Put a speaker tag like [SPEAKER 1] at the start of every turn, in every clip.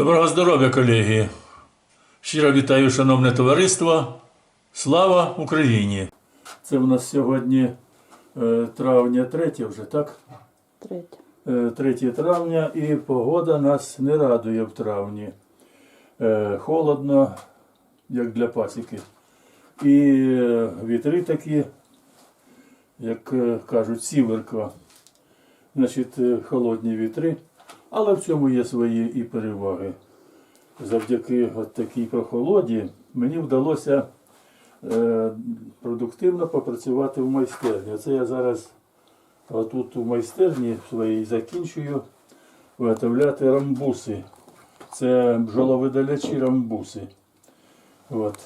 [SPEAKER 1] Доброго здоров'я, колеги! Щиро вітаю, шановне товариство. Слава Україні! Це в нас сьогодні е, травня 3 вже, так?
[SPEAKER 2] Третє.
[SPEAKER 1] Е, 3 травня і погода нас не радує в травні. Е, Холодно, як для пасіки. І е, вітри такі, як е, кажуть, сіверка. Значить, е, холодні вітри. Але в цьому є свої і переваги. Завдяки от такій прохолоді мені вдалося е, продуктивно попрацювати в майстерні. Це я зараз отут у майстерні своїй закінчую виготовляти рамбуси. Це бджоловидалячі рамбуси. От.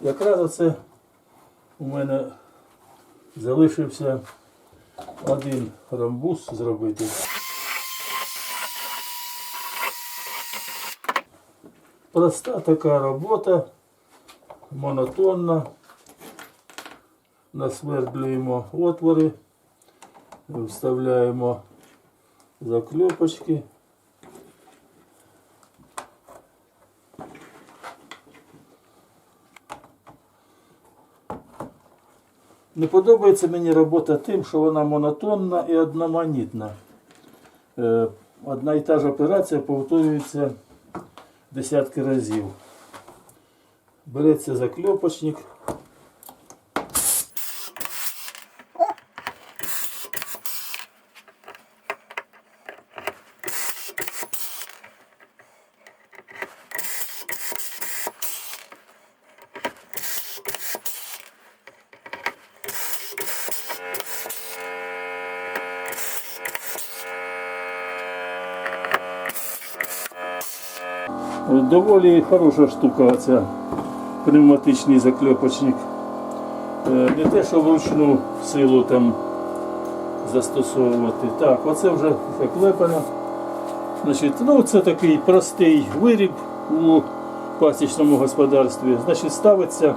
[SPEAKER 1] Якраз оце у мене залишився один рамбус зробити. Проста така робота, монотонна. Насвердлюємо отвори, вставляємо закльопочки. Не подобається мені робота тим, що вона монотонна і одноманітна. Е, Одна і та ж операція повторюється десятки разів. Береться закльопочник. Доволі хороша штука ця пневматичний закльопочник. Е, Не те, що вручну силу там застосовувати. Так, оце вже заклепано. Значить, ну, це такий простий виріб у пасічному господарстві. Значить, ставиться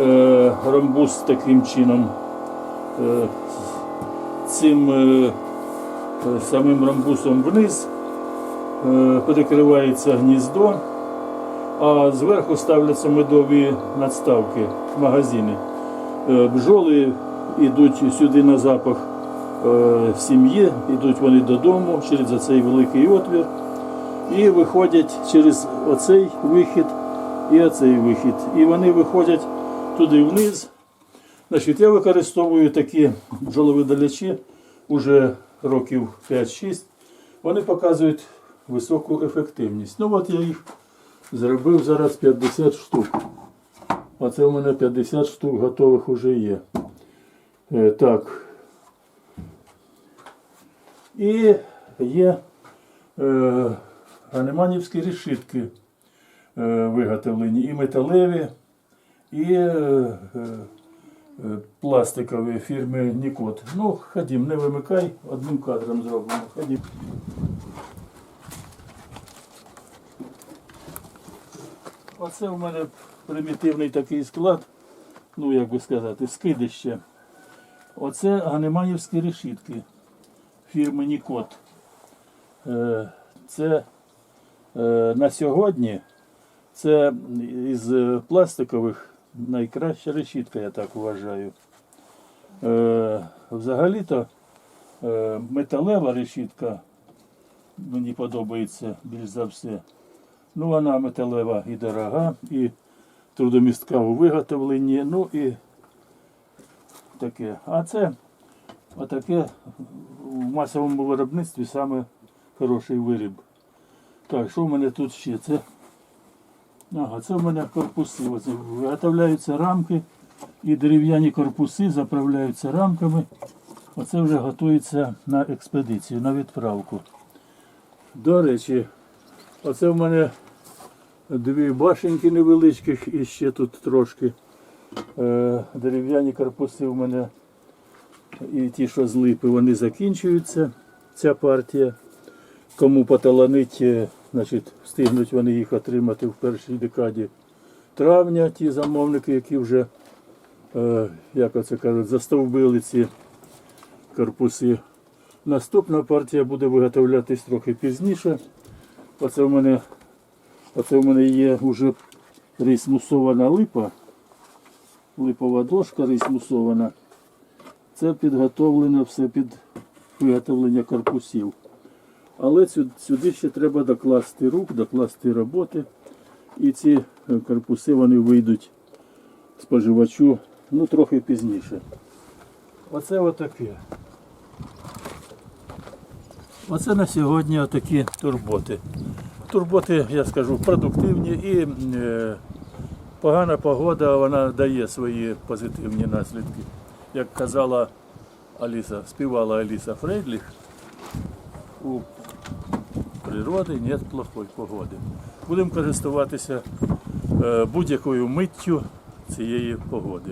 [SPEAKER 1] е, ромбус таким чином. Е, цим е, самим ромбусом вниз перекривається гніздо, а зверху ставляться медові надставки, магазини. Е, Бджоли йдуть сюди на запах е, сім'ї, йдуть вони додому через оцей великий отвір і виходять через оцей вихід і оцей вихід. І вони виходять туди вниз. Значить, я використовую такі бджоловидалячі уже років 5-6. Вони показують високу ефективність. Ну от я їх зробив зараз 50 штук. Оце у мене 50 штук готових вже є. Е, так. І є е, ганеманівські решітки е, виготовлені і металеві, і е, е, е, пластикові фірми Нікот. Ну, ходім, не вимикай, одним кадром зробимо. Ходім. Оце у мене примітивний такий склад, ну як би сказати, скидище. Оце ганеманівські решітки фірми Нікот. Е, Це е, на сьогодні це із пластикових найкраща решітка, я так вважаю. Е, Взагалі-то металева решітка мені подобається більш за все. Ну, вона металева і дорога, і трудомістка у виготовленні, ну і таке. А це отаке в масовому виробництві саме хороший виріб. Так, що в мене тут ще? Це, ага, це в мене корпуси. Оце виготовляються рамки і дерев'яні корпуси заправляються рамками. Оце вже готується на експедицію, на відправку. До речі, оце в мене дві башеньки невеличких і ще тут трошки. Е, дерев'яні корпуси в мене і ті, що з липи, вони закінчуються. Ця партія. Кому поталанить, е, значить, встигнуть вони їх отримати в першій декаді травня, ті замовники, які вже, е, як оце кажуть, застовбили ці корпуси. Наступна партія буде виготовлятись трохи пізніше. Оце в мене, оце в мене є вже рис мусована липа. Липова дошка рис мусована. Це підготовлено все під виготовлення корпусів. Але сюди ще треба докласти рук, докласти роботи. І ці е, корпуси вони вийдуть споживачу ну, трохи пізніше. Оце отаке. Оце на сьогодні отакі турботи. Турботи, я скажу, продуктивні і е, погана погода вона дає свої позитивні наслідки. Як казала Аліса, співала Аліса Фрейдліх, у природи нет плохої погоди. Будемо користуватися е, будь-якою миттю цієї погоди.